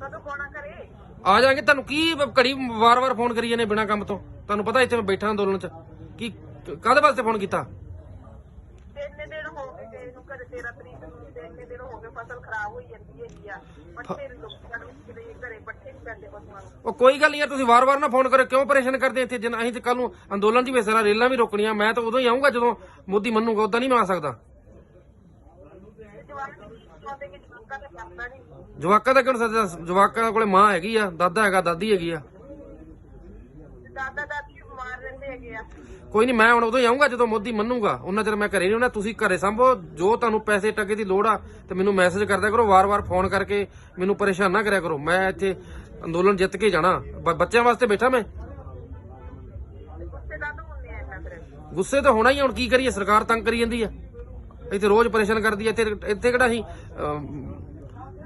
ਕਦੋਂ ਪਾਉਣਾ ਕਰੇ ਆ ਜਾਾਂਗੇ ਤੁਹਾਨੂੰ ਕੀ ਘੜੀ ਵਾਰ-ਵਾਰ ਫੋਨ ਕਰੀ ਜਾਂਦੇ ਬਿਨਾ ਕੰਮ ਤੋਂ? ਤੁਹਾਨੂੰ ਪਤਾ ਇੱਥੇ ਮੈਂ ਬੈਠਾ ਅੰਦੋਲਨ 'ਚ। ਕੀ ਕਾਹਦੇ ਵਾਸਤੇ ਫੋਨ ਕੀਤਾ? ਤੇ ਇੰਨੇ ਦਿਨ ਹੋ ਗਏ ਗਏ ਨੂੰ ਘਰੇ 13 ਤਰੀਕ ਨੂੰ ਤੇ ਇੰਨੇ ਦਿਨ ਹੋ ਗਏ ਫਸਲ ਖਰਾਬ ਹੋਈ ਜਾਂਦੀ ਹੈਗੀ ਆ। ਪੱਠੇ ਨੀ ਲੋਕਾਂ ਨੂੰ ਕਿਤੇ ਘਰੇ ਪੱਠੇ ਨਹੀਂ ਪੈਂਦੇ ਪਸ਼ੂਆਂ ਨੂੰ ਉਹ ਕੋਈ ਗੱਲ ਨਹੀਂ ਯਾਰ ਤੁਸੀਂ ਵਾਰ-ਵਾਰ ਨਾ ਫੋਨ ਕਰੋ ਕਿਉਂ ਪਰੇਸ਼ਾਨ ਕਰਦੇ ਇੱਥੇ? ਜਨ ਅਸੀਂ ਤੇ ਕੱਲ ਨੂੰ ਅੰਦੋਲਨ 'ਚ ਵੀ ਹਿੱਸਾ ਲੈਣਾ, ਰੇਲਾਂ ਵੀ ਰੋਕਣੀਆਂ ਮੈਂ ਤਾਂ ਉਦੋਂ ਹੀ ਆਉਂਗਾ ਜਦੋਂ ਮੋਦੀ ਮੰਨੂਗਾ ਉਦਾਂ ਨਹੀਂ ਮੈਂ ਆ ਸਕਦਾ ਤੇ ਜਵਾਨ ਨਹੀਂ ਚਾਹੁੰਦੇ ਕਿ ਜਵਾਕਾਂ ਕਰਦਾ ਦਾ ਕਿਉਂ ਸੱਜਦਾ ਜਵਾਕਾਂ ਕੋਲੇ ਮਾਂ ਹੈਗੀ ਆ ਦਾਦਾ ਹੈਗਾ ਦਾਦੀ ਹੈਗੀ ਆ। ਤੇ ਦਾਦਾ ਦਾਦੀ ਬਿਮਾਰ ਰਹਿੰਦੇ ਹੈਗੇ ਆ। ਕੋਈ ਨਹੀਂ ਮੈਂ ਹੁਣ ਉਦੋਂ ਹੀ ਆਉਂਗਾ ਜਦੋਂ ਮੋਦੀ ਮੰਨੂਗਾ। ਉਹਨਾਂ ਚਿਰ ਮੈਂ ਘਰੇ ਨਹੀਂ ਹੋਣਾ ਤੁਸੀਂ ਘਰੇ ਸੰਭੋ। ਜੋ ਤੁਹਾਨੂੰ ਪੈਸੇ ਟਕੇ ਦੀ ਲੋੜ ਆ ਤੇ ਮੈਨੂੰ ਮੈਸੇਜ ਕਰਦਿਆ ਕਰੋ ਵਾਰ-ਵਾਰ ਫੋਨ ਕਰਕੇ ਮੈਨੂੰ ਪਰੇਸ਼ਾਨ ਨਾ ਕਰਿਆ ਕਰੋ। ਮੈਂ ਇੱਥੇ ਅੰਦੋਲਨ ਜਿੱਤ ਕੇ ਜਾਣਾ। ਬ- ਬੱਚਿਆਂ ਵਾਸਤੇ ਬੈਠਾ ਮੈਂ। ਗੁੱਸੇ ਤਾਂ ਹੁੰਦੇ ਆ ਇੰਨਾ ਫਿਰ ਗੁੱਸੇ ਤਾਂ ਹੋਣਾ ਹੀ ਆ, ਹੁਣ ਕੀ ਕਰੀਏ? ਸਰਕਾਰ ਤੰਗ ਕਰੀ ਜਾਂਦੀ ਆ। ਇੱਥੇ ਰੋਜ਼ ਪਰੇਸ਼ਾਨ ਕਰਦੀ ਆ ਇੱਥੇ ਇੱਥੇ ਕਿਹੜਾ ਅਮ,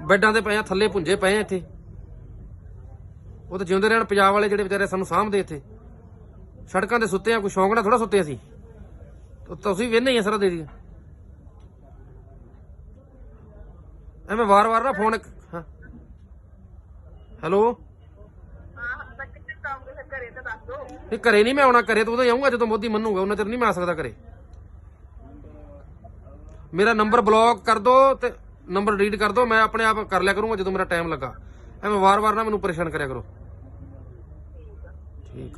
ਬੈੱਡਾਂ ਤੇ ਪਏ ਆ ਥੱਲੇ ਪੁੰਜੇ ਪਏ ਆ ਇੱਥੇ। ਉਹ ਤਾਂ ਜਿਉਂਦੇ ਰਹਿਣ ਪੰਜਾਬ ਵਾਲੇ ਜਿਹੜੇ ਵਿਚਾਰੇ ਸਾਨੂੰ ਸਾਂਭਦੇ ਇੱਥੇ। ਸੜਕਾਂ ਤੇ ਸੁੱਤੇ ਆ ਕੋਈ ਸ਼ੌਂਕ ਨਾਲ ਥੋੜਾ ਸੁੱਤੇ ਅਸੀਂ। ਤਾਂ ਤੁਸੀਂ ਵੇਨੇ ਹੀ ਆ ਸਾਰਾ ਦੇ ਦੀ ਐਵੇਂ ਵਾਰ-ਵਾਰ ਨਾ ਫੋਨ ਹਾਂ। ਹੈਲੋ? ਹਾਂ ਤਾਂ ਘਰੇ ਤਾਂ ਦੱਸ ਦੋ ਨਹੀਂ ਘਰੇ ਨਹੀਂ ਮੈਂ ਆਉਣਾ ਘਰੇ ਤਾਂ ਹੀ ਆਉਂਗਾ ਜਦੋਂ ਮੋਦੀ ਮੰਨੂਗਾ ਉਹਨਾਂ ਚਿਰ ਨਹੀਂ ਮੈਂ ਆ ਸਕਦਾ ਘਰੇ। ਮੇਰਾ ਨੰਬਰ ਬਲੌਕ ਕਰ ਦੋ ਤੇ ਨੰਬਰ ਰੀਡ ਕਰ ਦੋ, ਮੈਂ ਆਪਣੇ ਆਪ ਕਰ ਲਿਆ ਕਰੂੰਗਾ ਜਦੋਂ ਮੇਰਾ ਟਾਈਮ ਲੱਗਾ। ਐਵੇਂ ਵਾਰ-ਵਾਰ ਨਾ ਮੈਨੂੰ ਪਰੇਸ਼ਾਨ ਕਰਿਆ ਕਰੋ। ਠੀਕ